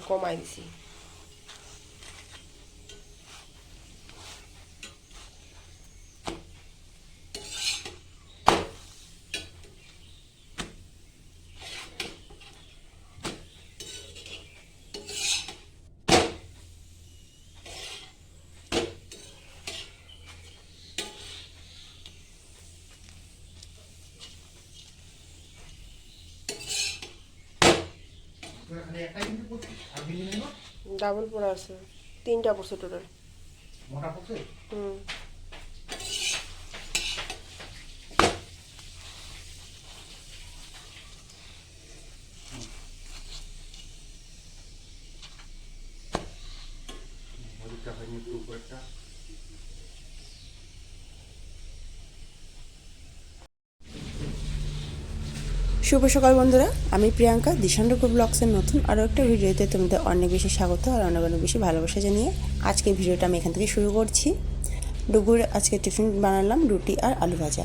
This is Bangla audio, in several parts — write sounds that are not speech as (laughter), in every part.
com mais assim. ডাবল পড়া আছে। তিনটা পড়ছে টোটাল মোটা পড়ছে? হুম। হলুদটা হয়নি একটু উপরেরটা শুভ সকাল বন্ধুরা, আমি প্রিয়াঙ্কা, দিশান্ডকো ব্লগসের নতুন আরও একটা ভিডিওতে তোমাদের অনেক বেশি স্বাগত আর অনেক অনেক বেশি ভালোবাসা জানিয়ে আজকে ভিডিওটা আমি এখান থেকে শুরু করছি। ডুগুর আজকে টিফিন বানালাম রুটি আর আলু ভাজা।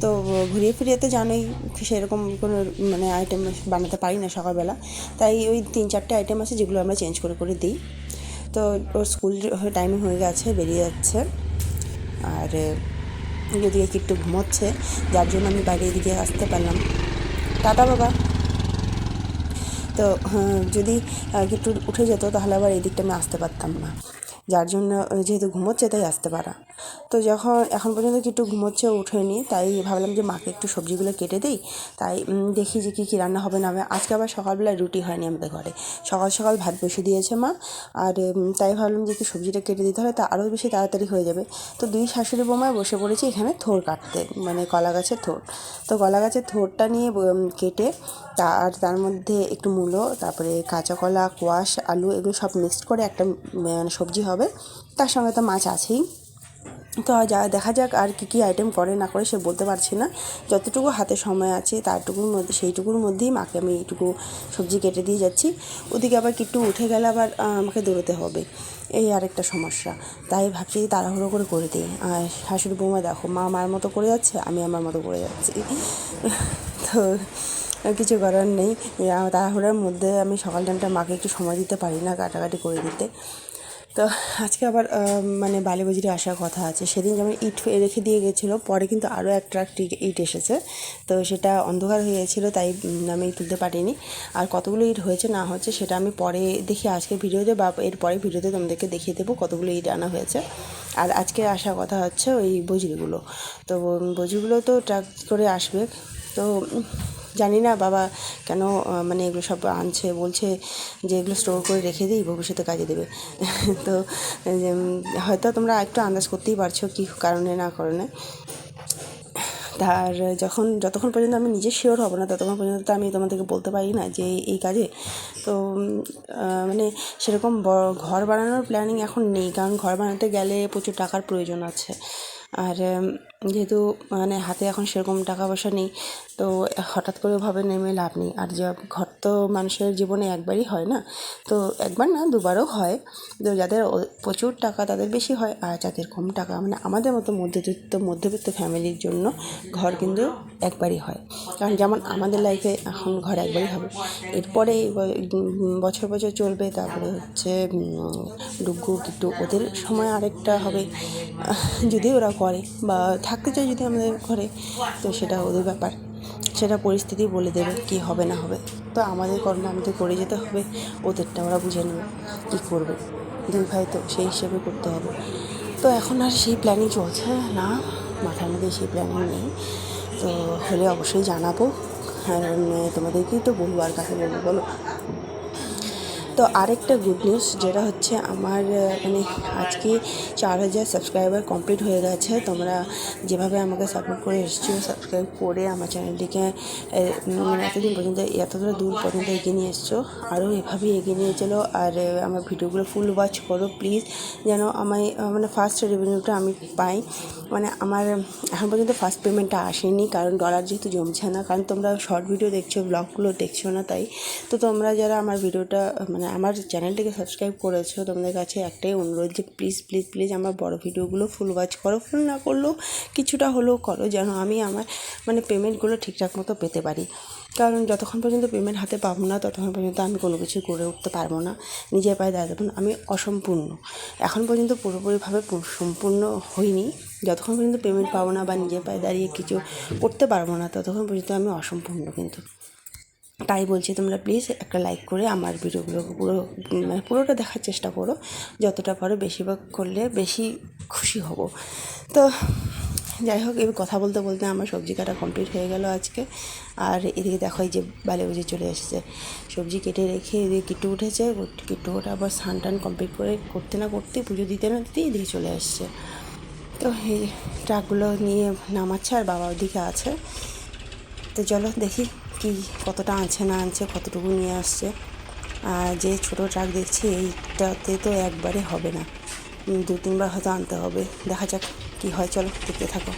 তো ঘুরিয়ে ফিরিয়ে তো জানোই সেরকম কোনো মানে আইটেম বানাতে পারি না সকালবেলা। তাই ওই তিন চারটে আইটেম আছে যেগুলো আমরা চেঞ্জ করে করে দিই। তো ওর স্কুল টাইমিং হয়ে গেছে, বেরিয়ে যাচ্ছে। আর কি একটু ঘুমোচ্ছে, যার জন্য আমি বাইরে এদিকে আসতে পারলাম। টাটা বাবা তো হ্যাঁ, যদি একটু উঠে যেত তাহলে আবার এই দিকটা আমি আসতে পারতাম না। যার জন্য যেহেতু ঘুমোচ্ছে তাই আসতে পারা। তো যখন এখন পর্যন্ত একটু ঘুমোচ্ছে, ওঠেনি, তাই ভাবলাম যে মাকে একটু সবজিগুলো কেটে দিই। তাই দেখি যে কী কী রান্না হবে না হবে। আজকে আবার সকালবেলায় রুটি হয়নি আমাদের ঘরে। সকাল সকাল ভাত বসিয়ে দিয়েছে মা। আর তাই ভাবলাম যে একটু সবজিটা কেটে দিতে হবে, তা আরও বেশি তাড়াতাড়ি হয়ে যাবে। তো দুই শাশুড়ি বোমায় বসে পড়েছি এখানে থোর কাটতে মানে কলা গাছের থোর। তো কলা গাছের থোরটা নিয়ে কেটে তার তার মধ্যে একটু মূলো, তারপরে কাঁচা কলা কোয়াশ, আলু, এগুলো সব মিক্সড করে একটা মানে সবজি হবে। তার সঙ্গে তো মাছ আছেই। তো যা দেখা যাক আর কী কী আইটেম করে, না করে সে বলতে পারছি না। যতটুকু হাতে সময় আছে, তারটুকুর মধ্যে, সেইটুকুর মধ্যেই মাকে আমি এইটুকু সবজি কেটে দিয়ে যাচ্ছি। ওদিকে আবার কিট্টু উঠে গেলে আবার আমাকে দৌড়তে হবে। এই আরেকটা সমস্যা। তাই ভাবছি তাড়াহুড়ো করে করে দিই। আর শাশুড়ি বৌমা, দেখো, মা মার মতো করে যাচ্ছে, আমি আমার মতো করে যাচ্ছি। (laughs) তো কিছু করার নেই। তাড়াহুড়োর মধ্যে আমি সকাল টাইমটা মাকে একটু সময় দিতে পারি না, কাটাকাটি করে দিতে। তো আজকে আবার মানে বালিবজিরে আসার কথা আছে। সেদিন যেমন ইট রেখে দিয়ে গেছিল, পরে কিন্তু আরও এক ট্রাক ইট এসেছে। তো সেটা অন্ধকার হয়ে তাই আমি তুলতে পারিনি। আর কতগুলো ইট হয়েছে, না হচ্ছে, সেটা আমি পরে দেখি আজকে ভিডিওতে বা এর পরে ভিডিওতে তোমাদেরকে দেখিয়ে দেবো, কতগুলো ইট আনা হয়েছে। আর আজকে আসার কথা হচ্ছে ওই বজরিগুলো। তো বজরিগুলো তো ট্রাক করে আসবে। তো জানি না, বাবা কেন মানে এগুলো সব আনছে, বলছে যে এগুলো স্টোর করে রেখে দিই, ভবিষ্যতে কাজে দেবে। (laughs) তো হয়তো তোমরা একটু আন্দাজ করতেই পারছ কী কারণে না কারণে। তার যখন, যতক্ষণ পর্যন্ত আমি নিজে শিওর হব না, ততক্ষণ পর্যন্ত তো আমি তোমাদেরকে বলতে পারি না যে এই কাজে। তো মানে সেরকম ঘর বানানোর প্ল্যানিং এখন নেই, কারণ ঘর বানাতে গেলে প্রচুর টাকার প্রয়োজন আছে। আর যেহেতু মানে হাতে এখন সেরকম টাকা পয়সা নেই, তো হঠাৎ করে ভাবে নেমে লাভ নেই। আর যে ঘর তো মানুষের জীবনে একবারই হয় না, তো একবার না দুবারও হয়। তো যাদের প্রচুর টাকা তাদের বেশি হয়, আর যাদের কম টাকা মানে আমাদের মতো মধ্যবিত্ত মধ্যবিত্ত ফ্যামিলির জন্য ঘর কিন্তু একবারই হয়। কারণ যেমন আমাদের লাইফে এখন ঘর একবারই হবে। এরপরে বছর বছর চলবে, তারপরে হচ্ছে ডুগু কিট্টু ওদের সময় আরেকটা হবে। যদি ওরা করে বা থাকতে চায় যদি আমাদের ঘরে, তো সেটা ওদের ব্যাপার। সেটা পরিস্থিতি বলে দেবে কি হবে, না হবে। তো আমাদের কর্ম আমাদের করে যেতে হবে, ওদেরটা ওরা বুঝে নেবে কী করবে। দুই ভাই তো সেই হিসেবে করতে হবে। তো এখন আর সেই প্ল্যানিং চলছে না, মাথার মধ্যে সেই প্ল্যানিং নেই। তো হলে অবশ্যই জানাব। আর তোমাদেরকেই তো বলব আর কাকে বলব, বলো? তো আরেকটা গুড নিউজ যেটা হচ্ছে আমার মানে আজকে চার হাজার সাবস্ক্রাইবার কমপ্লিট হয়ে গেছে। তোমরা যেভাবে আমাকে সাপোর্ট করে এসছো সাবস্ক্রাইব করে আমার চ্যানেলটিকে মানে এতদিন পর্যন্ত, এতটা দূর পর্যন্ত এগিয়ে নিয়ে এসছো, আরও এভাবেই এগিয়ে নিয়ে চলো। আর আমার ভিডিওগুলো ফুল ওয়াচ করো প্লিজ যেন আমায় মানে ফার্স্ট রেভিনিউটা আমি পাই। মানে আমার, এখন পর্যন্ত ফার্স্ট পেমেন্টটা আসেনি, কারণ ডলার যেহেতু জমছে না, কারণ তোমরা শর্ট ভিডিও দেখছ ব্লগগুলো দেখছ না তাই। তো তোমরা যারা আমার ভিডিওটা মানে আমার চ্যানেলটিকে সাবস্ক্রাইব করেছ, তোমাদের কাছে একটাই অনুরোধ যে প্লিজ প্লিজ প্লিজ আমার বড় ভিডিওগুলো ফুল ওয়াচ করো। ফুল না করলেও কিছুটা হলেও করো যেন আমি আমার মানে পেমেন্টগুলো ঠিকঠাক মতো পেতে পারি। কারণ যতক্ষণ পর্যন্ত পেমেন্ট হাতে পাবো না, ততক্ষণ পর্যন্ত আমি কোনো কিছু করে উঠতে পারব না। নিজের পায়ে দাঁড়াতে পারব। আমি অসম্পূর্ণ। এখন পর্যন্ত পুরোপুরিভাবে সম্পূর্ণ হইনি। যতক্ষণ পর্যন্ত পেমেন্ট পাবো না বা নিজের পায়ে দাঁড়িয়ে কিছু করতে পারব না, ততক্ষণ পর্যন্ত আমি অসম্পূর্ণ কিন্তু। তাই বলছি তোমরা প্লিজ একটা লাইক করে আমার ভিডিওগুলো পুরো মানে পুরোটা দেখার চেষ্টা করো। যতটা পারো বেশিরভাগ করলে বেশি খুশি হব। তো যাই হোক, এবার কথা বলতে বলতে আমার সবজি কাটা কমপ্লিট হয়ে গেল আজকে। আর এদিকে দেখো এই যে বালে বুঝে চলে এসেছে। সবজি কেটে রেখে এদিকে কিট্টু উঠেছে। কিট্টু ওটা আবার স্নান টান কমপ্লিট করে করতে না করতে পুজো দিতে না দিতে এদিকে চলে এসছে। তো এই ট্রাকগুলো নিয়ে নামাচ্ছে আর বাবা ওদিকে আছে। তো চলো দেখি কি কতটা আনছে না আনছে, কতটুকু নিয়ে আসছে। আর যে ছোটো ট্রাক দেখছি, এইটাতে তো একবারে হবে না। দু তিনবার হয়তো আনতে হবে। দেখা যাক কি হয়, চলো দেখতে থাকো।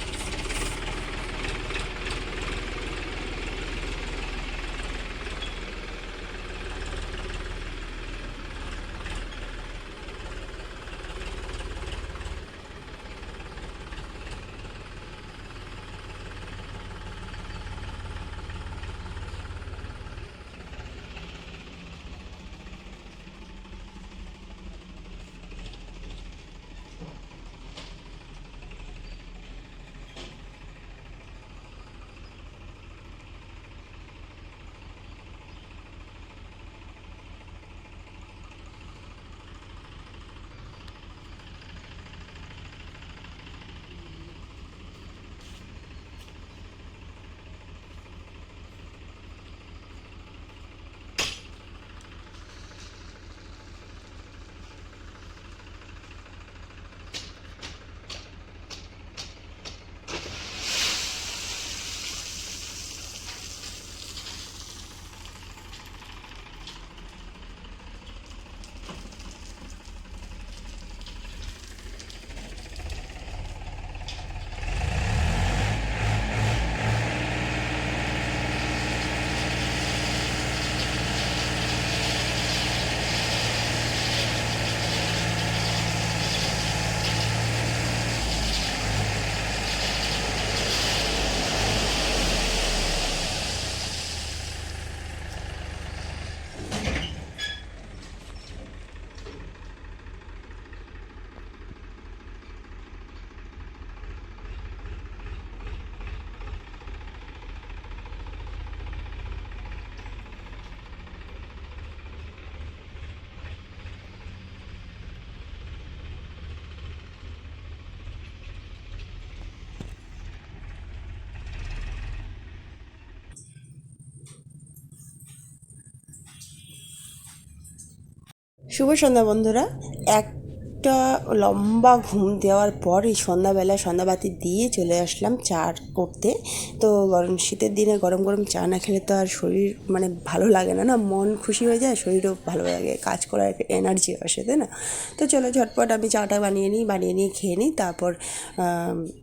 শুভ সন্ধ্যা, বন্ধুরা। একটা লম্বা ঘুম দেওয়ার পর এই সন্ধ্যাবেলা সন্ধ্যাবাতি দিয়ে চলে আসলাম চা করতে। তো গরম, শীতের দিনে গরম গরম চা না খেলে তো আর শরীর মানে ভালো লাগে না না? মন খুশি হয়ে যায়, শরীরও ভালো লাগে, কাজ করার একটা এনার্জি আসে, তাই না? তো চলো ঝটপট আমি চাটা বানিয়ে নিই, বানিয়ে নিয়ে খেয়ে নিই, তারপর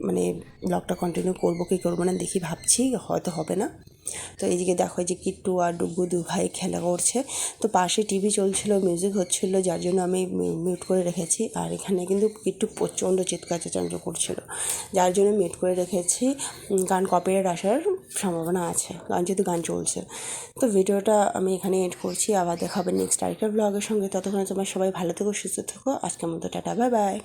মানে ব্লগটা কন্টিনিউ করব, কি করব না দেখি ভাবছি, হয়তো হবে না। তো এইদিকে দেখো যে কিট্টু আর ডুগু দু ভাই খেলা করছে। তো পাশে টিভি চলছিল মিউজিক হচ্ছিল, যার জন্য আমি মিউট করে রেখেছি। আর এখানে কিন্তু কিট্টু প্রচণ্ড চিৎকার চেঁচাঞ্চ করছিল, যার জন্য মিউট করে রেখেছি। গান কপিরাইট আসার সম্ভাবনা আছে, গান যেহেতু গান চলছে। তো ভিডিওটা আমি এখানে এড করছি, আবার দেখাবে নেক্সট আরেকটা ব্লগের সঙ্গে। ততক্ষণে তোমার সবাই ভালো থেকো, সুস্থ থেকো। আজকের মতো টাটা বাই বাই